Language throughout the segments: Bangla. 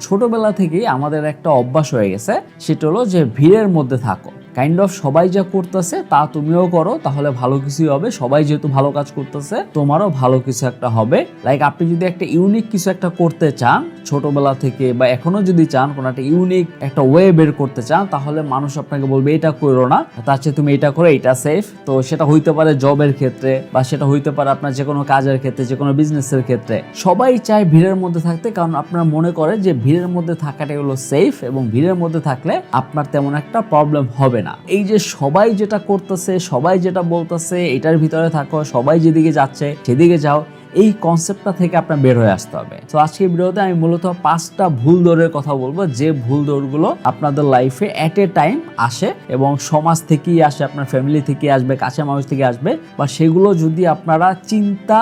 ছোটবেলা থেকেই আমাদের একটা অভ্যাস হয়ে গেছে সেটা হলো যে ভিড়ের মধ্যে থাকো। কাইন্ড অফ সবাই যা করতেছে, তা তুমিও করো, তাহলে ভালো কিছুই হবে। সবাই যেহেতু ভালো কাজ করতেছে, তোমারও ভালো কিছু একটা হবে। লাইক আপনি যদি একটা ইউনিক কিছু একটা করতে চান, ছোটবেলা থেকে, বা এখনও যদি চান, কোনো একটা ইউনিক একটা ওয়ে বের করতে চান, তাহলে মানুষ আপনাকে বলবে, এটা করো না। তার চেয়ে তুমি এটা করো, এটা সেফ তো সেটা হইতে পারে জবের ক্ষেত্রে, বা সেটা হইতে পারে আপনার যে কোনো কাজের ক্ষেত্রে যে কোনো বিজনেসের ক্ষেত্রে। সবাই চায় ভিড়ের মধ্যে থাকতে, কারণ আপনার মনে করে যে ভিড়ের মধ্যে থাকাটা হলো সেফ এবং ভিড়ের মধ্যে থাকলে আপনার তেমন একটা প্রবলেম হবে না। এই যে সবাই যেটা করতেছে, সবাই যেটা বলতেছে, এটার ভিতরে থাকো, সবাই যেদিকে যাচ্ছে, সেদিকে যাও, এই কনসেপ্টটা থেকে আপনার বের হয়ে আসতে হবে। তো আজকে ভিডিওতে আমি মূলত পাঁচটা ভুল দৌড়ের কথা বলব। যে ভুল দৌড়গুলো আপনাদের লাইফে অ্যাট এ টাইম আসে এবং সমাজ থেকেই আসে, আপনার ফ্যামিলি থেকে আসবে, কাছের মানুষ থেকে আসবে, বা সেগুলো যদি আপনারা চিন্তা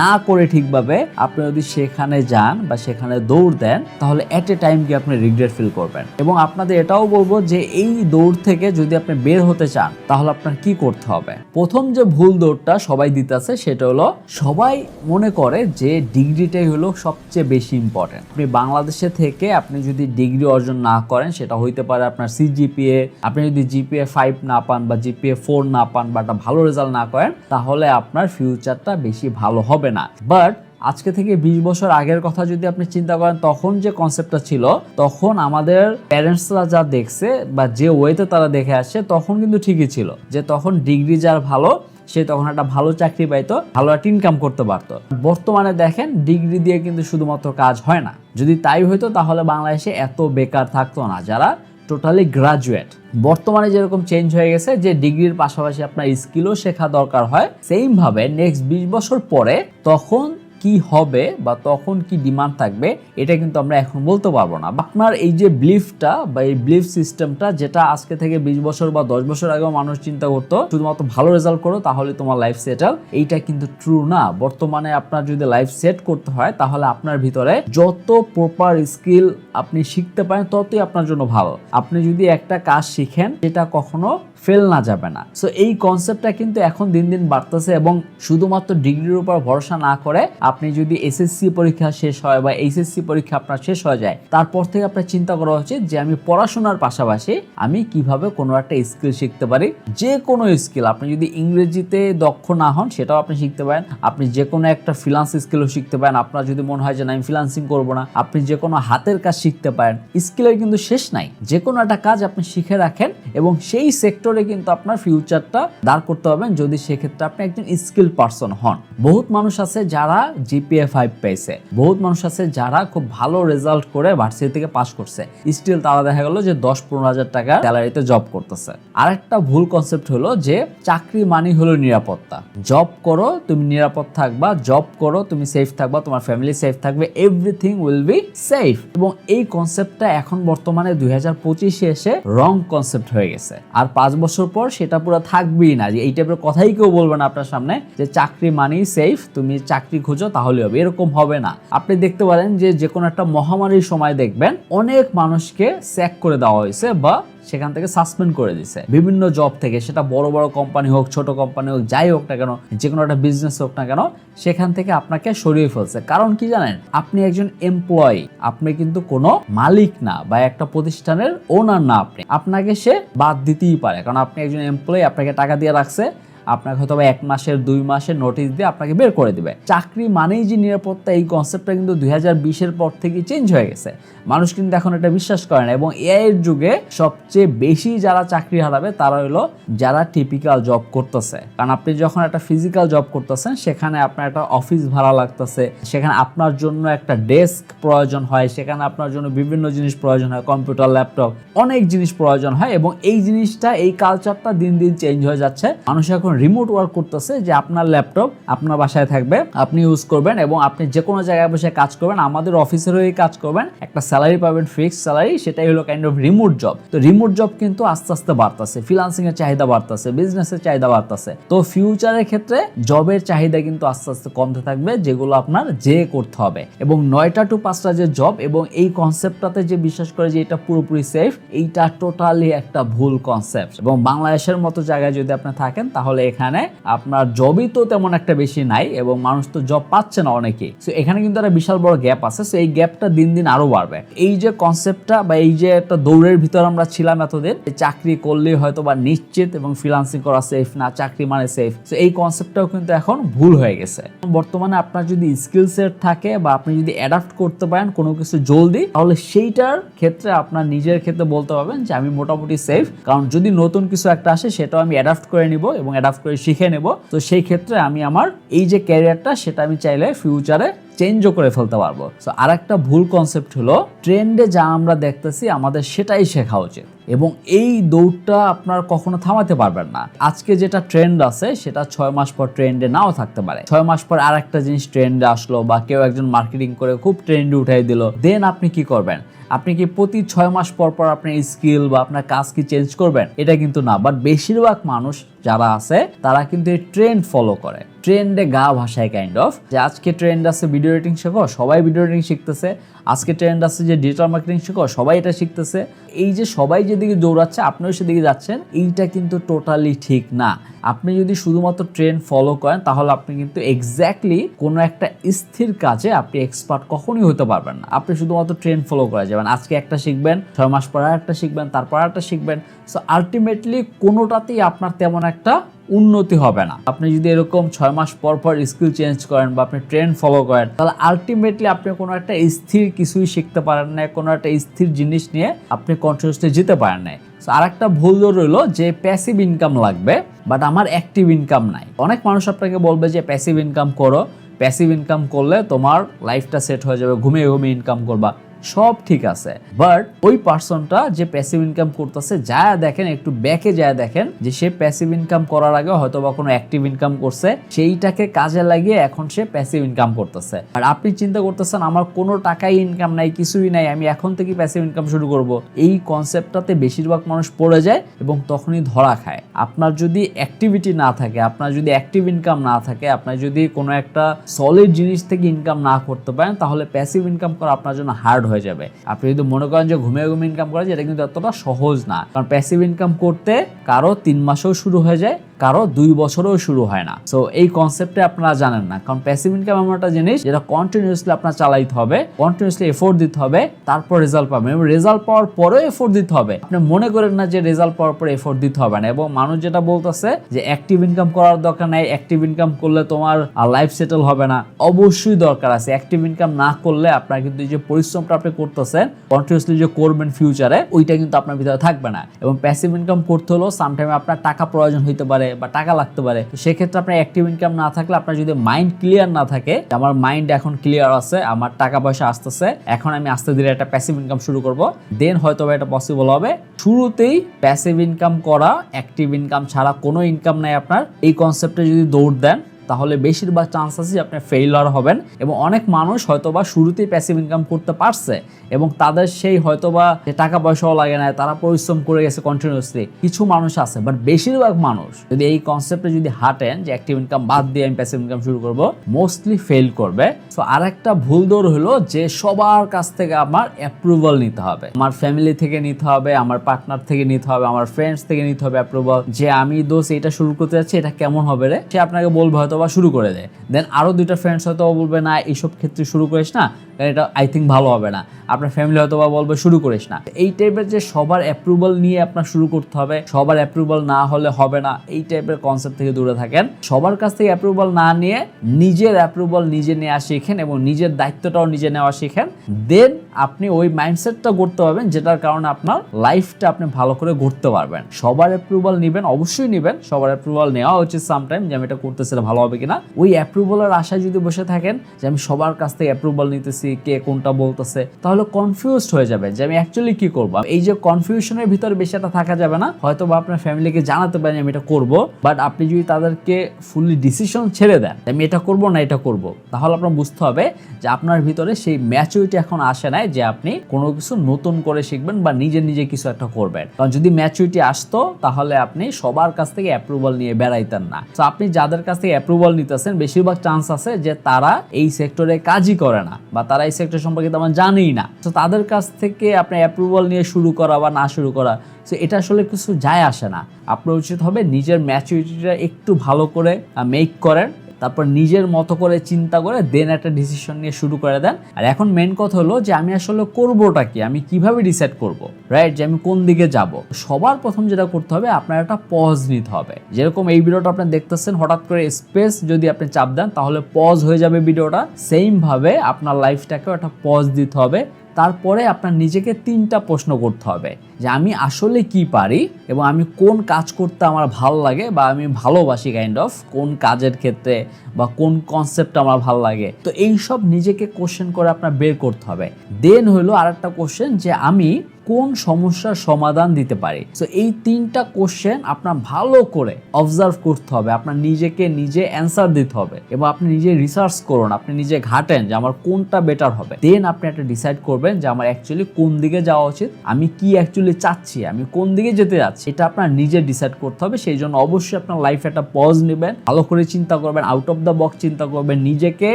না করে ঠিকভাবে আপনি যদি সেখানে যান বা সেখানে দৌড় দেন, তাহলে অ্যাট এ টাইম গিয়ে আপনি রিগ্রেট ফিল করবেন। এবং আপনাদের এটাও বলব যে এই দৌড় থেকে যদি আপনি বের হতে চান, তাহলে আপনার কি করতে হবে? প্রথম যে ভুল দৌড়টা সবাই দিতেছে, সেটা হলো সবাই মনে করে যে ডিগ্রিটাই হলো সবচেয়ে বেশি ইম্পর্টেন্ট আপনি বাংলাদেশে থেকে আপনি যদি ডিগ্রি অর্জন না করেন, সেটা হইতে পারে আপনার সিজিপিএ আপনি যদি জিপিএ ফাইভ না পান বা জিপিএ ফোর না পান বা একটা ভালো রেজাল্ট না করেন, তাহলে আপনার ফিউচারটা বেশি ভালো হবে না। বাট আজকে থেকে বিশ বছর আগের কথা যদি আপনি চিন্তা করেন, তখন যে কনসেপ্টটা ছিল, তখন আমাদের প্যারেন্টসরা যা দেখছে বা যে ওয়েতে তারা দেখে আসছে, তখন কিন্তু ঠিকই ছিল। যে তখন ডিগ্রি যার ভালো, সে তখন একটা ভালো চাকরি পাইতো, ভালো একটা ইনকাম করতে পারতো। বর্তমানে দেখেন ডিগ্রি দিয়ে কিন্তু শুধুমাত্র কাজ হয় না। যদি তাই হইতো, তাহলে বাংলাদেশে এত বেকার থাকতো না। যারা টোটালি গ্রাজুয়েট বর্তমানে যেরকম চেঞ্জ হয়ে গেছে, যে ডিগ্রির পাশাপাশি আপনার স্কিলও শেখা দরকার হয় সেইমভাবে নেক্সট বিশ বছর পরে তখন কি হবে বা তখন কি ডিমান্ড থাকবে, এটা কিন্তু আমরা এখন বলতে পারব না। আপনার এই যে ব্লিফটা বা এই ব্লিফ সিস্টেমটা যেটা আজকে থেকে বিশ বছর বা দশ বছর আগেও মানুষ চিন্তা করতো, শুধুমাত্র ভালো রেজাল্ট করো, তাহলে তোমার লাইফ সেটেল এইটা কিন্তু ট্রু না। বর্তমানে আপনার যদি লাইফ সেট করতে হয়, তাহলে আপনার ভিতরে যত প্রপার স্কিল আপনি শিখতে পারেন, ততই আপনার জন্য ভালো। আপনি যদি একটা কাজ শিখেন, সেটা কখনো ফেল না যাবে না। সো এই কনসেপ্টটা কিন্তু এখন দিন দিন বাড়তেছে এবং শুধুমাত্র ডিগ্রির উপর ভরসা না করে আপনি যদি এসএসসি পরীক্ষা শেষ হয় বা এইচএসসি পরীক্ষা আপনার শেষ হয়ে যায়, তারপর থেকে আপনার চিন্তা করা উচিত যে আমি পড়াশোনার পাশাপাশি আমি কীভাবে কোনো একটা স্কিল শিখতে পারি। যে কোনো স্কিল আপনি যদি ইংরেজিতে দক্ষ না হন, সেটাও আপনি শিখতে পারেন। আপনি যে কোনো একটা ফিনান্স স্কিলও শিখতে পারেন। আপনার যদি মনে হয় যে না, আমি ফিনান্সিং করব না, আপনি যে কোনো হাতের কাজ শিখতে পারেন। স্কিলের কিন্তু শেষ নাই। যে কোনো একটা কাজ আপনি শিখে রাখেন এবং সেই সেক্টরে কিন্তু আপনার ফিউচারটা দাঁড় করতে পারবেন যদি সেক্ষেত্রে আপনি একজন স্কিল পারসন হন। বহুত মানুষ আছে যারা জিপিএ ফাইভ পেয়েছে বহুত মানুষ আছে যারা খুব ভালো রেজাল্ট করে ভার্সিটি থেকে পাস করছে। স্টিল তারা দেখা গেল যে দশ পনেরো হাজার টাকা স্যালারিতে জব করতেছে। আরেকটা ভুল কনসেপ্ট হলো যে চাকরি মানি হলো নিরাপত্তা। জব করো, তুমি নিরাপদ থাকবা। জব করো, তুমি সেফ থাকবা। তোমার ফ্যামিলি সেফ থাকবে। এভরিথিং উইল বি সেফ এবং এই কনসেপ্টটা এখন বর্তমানে দুই হাজার পঁচিশে এসে রং কনসেপ্ট হয়ে গেছে। আর পাঁচ বছর পর সেটা পুরো থাকবেই না। যে এই টাইপের কথাই কেউ বলবে না আপনার সামনে যে চাকরি মানেই সেফ তুমি চাকরি খুঁজো তাহলে হবে। এরকম হবে না। আপনি দেখতে পারেন যে যে কোনো একটা মহামারীর সময় দেখবেন অনেক মানুষকে স্যাক করে দেওয়া হয়েছে বা সেখান থেকে সাসপেন্ড করে দিছে। বিভিন্ন জব থেকে, সেটা বড় বড় কোম্পানি হোক, ছোট কোম্পানি হোক, যাই হোক না কেন যে কোনো একটা বিজনেস হোক না কেন, সেখান থেকে আপনাকে সরিয়ে ফেলছে। কারণ কি জানেন? আপনি একজন এমপ্লয়ি আপনি কিন্তু কোনো মালিক না বা একটা প্রতিষ্ঠানের ওনার না আপনি। আপনাকে সে বাদ দিতেই পারে। কারণ আপনি একজন এমপ্লয়ি আপনাকে টাকা দিয়ে রাখছে আপনাকে হয়তো এক মাসের, দুই মাসের নোটিশ দিয়ে আপনাকে বের করে দিবে। চাকরি মানেই যে নিরাপত্তা, এই কনসেপ্টটা কিন্তু দুই হাজার বিশের পর থেকে চেঞ্জ হয়ে গেছে। মানুষ কিন্তু এখন এটা বিশ্বাস করে না এবং এআই এর যুগে সবচেয়ে বেশি যারা চাকরি হারাবে তারা হলো যারা টিপিক্যাল জব করতেছে। কারণ আপনি যখন একটা ফিজিক্যাল জব করতেছেন, সেখানে আপনার একটা অফিস ভাড়া লাগতেছে, সেখানে আপনার জন্য একটা ডেস্ক প্রয়োজন হয়, সেখানে আপনার জন্য বিভিন্ন জিনিস প্রয়োজন হয় কম্পিউটার ল্যাপটপ অনেক জিনিস প্রয়োজন হয় এবং এই জিনিসটা, এই কালচারটা দিন দিন চেঞ্জ হয়ে যাচ্ছে। মানুষ এখন রিমোট ওয়ার্ক করতেছে যে আপনার ল্যাপটপ আপনার বাসায় থাকবে, আপনি ইউজ করবেন এবং আপনি যে কোনো জায়গায় বসে কাজ করবেন, আমাদের অফিসের হয়ে কাজ করবেন, একটা স্যালারি পাবেন ফিক্সড স্যালারি সেটাই হলো কাইন্ড অফ রিমোট জব তো রিমোট জব কিন্তু আস্তে আস্তে বাড়তেছে ফ্রিলান্সিং এর চাহিদা বাড়তেছে বিজনেসের চাহিদা বাড়তেছে। তো ফিউচারের ক্ষেত্রে জবের চাহিদা কিন্তু আস্তে আস্তে কমতে থাকবে, যেগুলো আপনার যে করতে হবে। এবং নয়টা টু পাঁচটা যে জব এবং এই কনসেপ্টটাতে যে বিশ্বাস করে যে এটা পুরোপুরি সেফ এইটা টোটালি একটা ভুল কনসেপ্ট এবং বাংলাদেশের মতো জায়গায় যদি আপনি থাকেন, তাহলে এখানে আপনার জবই তো তেমন একটা বেশি নাই এবং মানুষ তো জব পাচ্ছে না অনেকেই। সো এখানে কিন্তু একটা বিশাল বড় গ্যাপ আছে। সো এই গ্যাপটা দিন দিন আরও বাড়বে। এই যে কনসেপ্টটা বা এই যে একটা দৌড়ের ভিতর আমরা ছিলাম এতদিন চাকরি করলেই হয়তো বা নিশ্চিত এবং ফ্রিলান্সিং করা সেফ না, চাকরি মানে সেফ তো এই কনসেপ্টটাও কিন্তু এখন ভুল হয়ে গেছে। বর্তমানে আপনার যদি স্কিল সেট থাকে বা আপনি যদি অ্যাডাপ্ট করতে পারেন কোনো কিছু জলদি, তাহলে সেইটার ক্ষেত্রে আপনার নিজের ক্ষেত্রে বলতে পারবেন যে, আমি মোটামুটি সেফ কারণ যদি নতুন কিছু একটা আসে, সেটাও আমি অ্যাডাপ্ট করে নিব এবং অ্যাডাপ্ট করে শিখে নেব। তো সেই ক্ষেত্রে আমি আমার এই যে ক্যারিয়ারটা সেটা আমি চাইলে ফিউচারে চেঞ্জও করে ফেলতে পারব। সো আর একটা ভুল কনসেপ্ট হলো ট্রেন্ডে যা আমরা দেখতেছি, আমাদের সেটাই শেখা উচিত। এবং এই দৌড়টা আপনার কখনো থামাতে পারবেন না। আজকে যেটা ট্রেন্ড আছে, সেটা ছয় মাস পর ট্রেন্ডে নাও থাকতে পারে। ছয় মাস পর আর একটা জিনিস ট্রেন্ডে আসলো বা কেউ একজন মার্কেটিং করে খুব ট্রেন্ডে উঠাই দিল দেন আপনি কি করবেন? আপনি কি প্রতি ছয় মাস পর পর আপনার স্কিল বা আপনার কাজ কি চেঞ্জ করবেন? এটা কিন্তু না বাট বেশিরভাগ মানুষ যারা আছে, তারা কিন্তু এই ট্রেন্ড ফলো করে। ট্রেন্ডে গা ভাষায় কাইন্ড অফ যে আজকে ট্রেন্ড আছে ভিডিও এডিটিং শেখো, সবাই ভিডিও এডিটিং শিখতেছে। আজকে ট্রেন্ড আছে যে ডিজিটাল মার্কেটিং শেখো, সবাই এটা শিখতেছে। এই যে সবাই যেদিকে দৌড়াচ্ছে, আপনিও সেদিকে যাচ্ছেন, এইটা কিন্তু টোটালি ঠিক না। আপনি যদি শুধুমাত্র ট্রেন্ড ফলো করেন, তাহলে আপনি কিন্তু এক্স্যাক্টলি কোনো একটা স্থির কাজে আপনি এক্সপার্ট কখনোই হতে পারবেন না। আপনি শুধুমাত্র ট্রেন্ড ফলো করে যাবেন। আজকে একটা শিখবেন, ছয় মাস পরে একটা শিখবেন, তারপর একটা শিখবেন। সো আলটিমেটলি কোনোটাতেই আপনার তেমন একটা উন্নতি হবে না। আপনি যদি এরকম ছয় মাস পর পর স্কিল চেঞ্জ করেন বা আপনি ট্রেন্ড ফলো করেন, তাহলে আলটিমেটলি আপনি কোনো একটা স্থির কিছুই শিখতে পারেন না কোনো একটা স্থির জিনিস নিয়ে আপনি কন্টিনিউসলি যেতে পারেন না সো আর একটা ভুল রইল যে প্যাসিভ ইনকাম লাগবে বাট আমার অ্যাক্টিভ ইনকাম নাই। অনেক মানুষ আপনাকে বলবে যে প্যাসিভ ইনকাম করো। প্যাসিভ ইনকাম করলে তোমার লাইফটা সেট হয়ে যাবে, ঘুমিয়ে ঘুমিয়ে ইনকাম করবা। সব ঠিক আছে। বাট ওই পার্সনটা যে প্যাসিভ ইনকাম করতেছে যা দেখেন, একটু ব্যাকে যা দেখেন, যে সে প্যাসিভ ইনকাম করার আগে হয়তো বা কোনো অ্যাক্টিভ ইনকাম করছে, সেইটাকে কাজে লাগিয়ে এখন সে প্যাসিভ ইনকাম করতেছে। আর আপনি চিন্তা করতেছেন, আমার কোনো টাকাই ইনকাম নাই, কিছুই নাই, আমি এখন থেকে প্যাসিভ ইনকাম শুরু করব। এই কনসেপ্টটাতে বেশিরভাগ মানুষ পড়ে যায় এবং তখনই ধরা খায়। আপনার যদি অ্যাক্টিভিটি না থাকে, আপনার যদি অ্যাক্টিভ ইনকাম না থাকে, আপনার যদি কোনো একটা সলিড জিনিস থেকে ইনকাম না করতে পারেন, তাহলে প্যাসিভ ইনকাম করা আপনার জন্য হার্ড হয়ে যাবে। আপনি যদি মনে করেন যে ঘুমিয়ে ঘুমিয়ে ইনকাম করা যায়, এটা কিন্তু এতটা সহজ না। কারণ প্যাসিভ ইনকাম করতে কারও তিন মাসেও শুরু হয়ে যায় কারও দুই বছরেও শুরু হয় না। সো এই কনসেপ্টে আপনারা জানেন না। কারণ প্যাসিভ ইনকাম এমন একটা জিনিস যেটা কন্টিনিউসলি আপনার চালাইতে হবে কন্টিনিউসলি এফোর্ট দিতে হবে, তারপর রেজাল্ট পাবেন। এবং রেজাল্ট পাওয়ার পরেও এফোর্ট দিতে হবে। আপনি মনে করেন না যে রেজাল্ট পাওয়ার পরে এফোর্ট দিতে হবে না। এবং মানুষ যেটা বলতেছে যে অ্যাক্টিভ ইনকাম করার দরকার নাই অ্যাক্টিভ ইনকাম করলে তোমার লাইফ সেটেল হবে না। অবশ্যই দরকার আছে। অ্যাক্টিভ ইনকাম না করলে আপনার কিন্তু যে পরিশ্রমটা আপনি করতেছেন কন্টিনিউসলি যে করবেন ফিউচারে ওইটা কিন্তু আপনার ভিতরে থাকবে না। এবং প্যাসিভ ইনকাম করতে হলেও সামটাইমে আপনার টাকা প্রয়োজন হইতে পারে বা টাকা লাগতে পারে। তো সেক্ষেত্রে আপনার অ্যাক্টিভ ইনকাম না থাকলে আপনার যদি মাইন্ড ক্লিয়ার না থাকে আমার মাইন্ড এখন ক্লিয়ার আছে, আমার টাকা পয়সা আসতেছে, এখন আমি আস্তে ধীরে একটা প্যাসিভ ইনকাম শুরু করব দেন হয়তো এটা পসিবল হবে। শুরুতেই প্যাসিভ ইনকাম করা অ্যাক্টিভ ইনকাম ছাড়া কোনো ইনকাম নাই আপনার। এই কনসেপ্টে যদি দৌড় দেন তাহলে বেশিরভাগ চান্স আছে আপনি ফেইলার হবেন এবং অনেক মানুষ হয়তোবা শুরুতেই প্যাসিভ ইনকাম করতে পারছে এবং তাদের সেই হয়তোবা টাকা পয়সাও লাগে না, তারা পরিশ্রম করে গেছে কন্টিনিউসলি কিছু মানুষ আছে বাট বেশিরভাগ মানুষ যদি এই কনসেপ্টে যদি হাঁটেন যে অ্যাক্টিভ ইনকাম বাদ দিয়ে আমি প্যাসিভ ইনকাম শুরু করব মোস্টলি ফেল করবে। সো আর একটা ভুল দৌড় হলো যে সবার কাছ থেকে আমার অ্যাপ্রুভাল নিতে হবে। আমার ফ্যামিলি থেকে নিতে হবে, আমার পার্টনার থেকে নিতে হবে, আমার ফ্রেন্ডস থেকে নিতে হবে অ্যাপ্রুভাল যে আমি দোষ এটা শুরু করতে যাচ্ছি, এটা কেমন হবে রে? সে আপনাকে বলবে হয়তো বা শুরু করে দেয় দেন আরও দুইটা ফ্রেন্ডস হয়তো বলবে, না, এইসব ক্ষেত্রে শুরু করিস না। কারণ এটা আই থিঙ্ক ভালো হবে না। আপনার ফ্যামিলি হয়তো বা বলবে, শুরু করিস না। এই টাইপের যে সবার অ্যাপ্রুভাল নিয়ে আপনার শুরু করতে হবে, সবার অ্যাপ্রুভাল না হলে হবে না, এই টাইপের কনসেপ্ট থেকে দূরে থাকেন। সবার কাছ থেকে অ্যাপ্রুভাল না নিয়ে নিজের অ্যাপ্রুভাল নিজে নেওয়া শিখেন এবং নিজের দায়িত্বটাও নিজে নেওয়া শিখেন। দেন আপনি ওই মাইন্ডসেটটা করতে পারবেন, যেটার কারণে আপনার লাইফটা আপনি ভালো করে গড়তে পারবেন। সবার অ্যাপ্রুভাল নেবেন, অবশ্যই নেবেন। সবার অ্যাপ্রুভাল নেওয়া উচিত সামটাইম যে আমি এটা করতেছি ভালো হবে কিনা। ওই অ্যাপ্রুভালের আশায় যদি বসে থাকেন যে আমি সবার কাছ থেকে অ্যাপ্রুভাল নিতেছি কে কোনটা বলতেছে, তাহলে কনফিউজড হয়ে যাবে যে আমি অ্যাকচুয়ালি কি করব। এই যে কনফিউশনের ভিতরে বেশি একটা থাকা যাবে না হয়তো বা আপনার ফ্যামিলিকে জানাতে পারেন আমি এটা করব বাট আপনি যদি তাদেরকে ফুললি ডিসিশন ছেড়ে দেন আমি এটা করব না এটা করব, তাহলে আপনার বুঝতে হবে যে আপনার ভিতরে সেই ম্যাচুরিটি এখন আসে নাই যে আপনি কোনো কিছু নতুন করে শিখবেন বা নিজে নিজে কিছু একটা করবেন। কারণ যদি ম্যাচুরিটি আসতো, তাহলে আপনি সবার কাছ থেকে অ্যাপ্রুভাল নিয়ে বেড়াইতেন না। তো আপনি যাদের কাছ থেকে অ্যাপ্রুভাল নিতেছেন, বেশিরভাগ চান্স আছে যে তারা এই সেক্টরে কাজই করে না, বা তারা এই সেক্টর সম্পর্কে তেমন জানেই না। তো তাদের কাছ থেকে আপনি অ্যাপ্রুভাল নিয়ে শুরু করা বা না শুরু করা, তো এটা আসলে কিছু যায় আসে না। আপনার উচিত হবে নিজের ম্যাচুরিটিটা একটু ভালো করে মেক করেন। তারপর নিজের মতো করে চিন্তা করে দেন একটা ডিসিশন নিয়ে শুরু করে দেন। আর এখন মেন কথা হলো যে আমি আসলে করবোটা কি? আমি কীভাবে ডিসাইড করব? রাইট যে আমি কোন দিকে যাব? সবার প্রথম যেটা করতে হবে, আপনার একটা পজ নিতে হবে। যেরকম এই ভিডিওটা আপনি দেখতেছেন, হঠাৎ করে স্পেস যদি আপনি চাপ দেন, তাহলে পজ হয়ে যাবে ভিডিওটা। সেম ভাবে আপনার লাইফটাকেও একটা পজ দিতে হবে। তারপরে আপনার নিজেকে তিনটা প্রশ্ন করতে হবে, যে আমি আসলে কি পারি এবং আমি কোন কাজ করতে আমার ভালো লাগে বা আমি ভালোবাসি কাইন্ড অফ কোন কাজের ক্ষেত্রে বা কোন কনসেপ্ট আমার ভালো লাগে। তো এই সব নিজেকে কোশ্চেন করে আপনার বের করতে হবে। দেন হলো আরেকটা কোশ্চেন যে আমি কোন সমস্যার সমাধান দিতে পারি? তো এই তিনটা কোশ্চেন আপনার ভালো করে অবজার্ভ করতে হবে। আপনার নিজেকে নিজে অ্যান্সার দিতে হবে এবং আপনি নিজে রিসার্চ করুন। আপনি নিজে ঘাটেন যে আমার কোনটা বেটার হবে। দেন আপনি একটা ডিসাইড করবেন যে আমার অ্যাকচুয়ালি কোন দিকে যাওয়া উচিত, আমি কি অ্যাকচুয়ালি চাচ্ছি, আমি কোন দিকে যেতে যাচ্ছি। এটা আপনার নিজে ডিসাইড করতে হবে। সেই জন্য অবশ্যই আপনার লাইফে একটা পজ নেবেন, ভালো করে চিন্তা করবেন আউট অফ দ্য বক্স চিন্তা করবেন, নিজেকে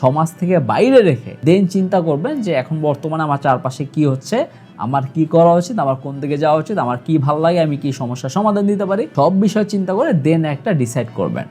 সমাজ থেকে বাইরে রেখে। দেন চিন্তা করবেন যে এখন বর্তমানে আমার চারপাশে কি হচ্ছে আমার কি করা উচিত, আমার কোন দিকে যাওয়া উচিত, আমার কি ভালো লাগে, আমি কি সমস্যার সমাধান দিতে পারি, সব বিষয় চিন্তা করে দেন একটা ডিসাইড করবেন।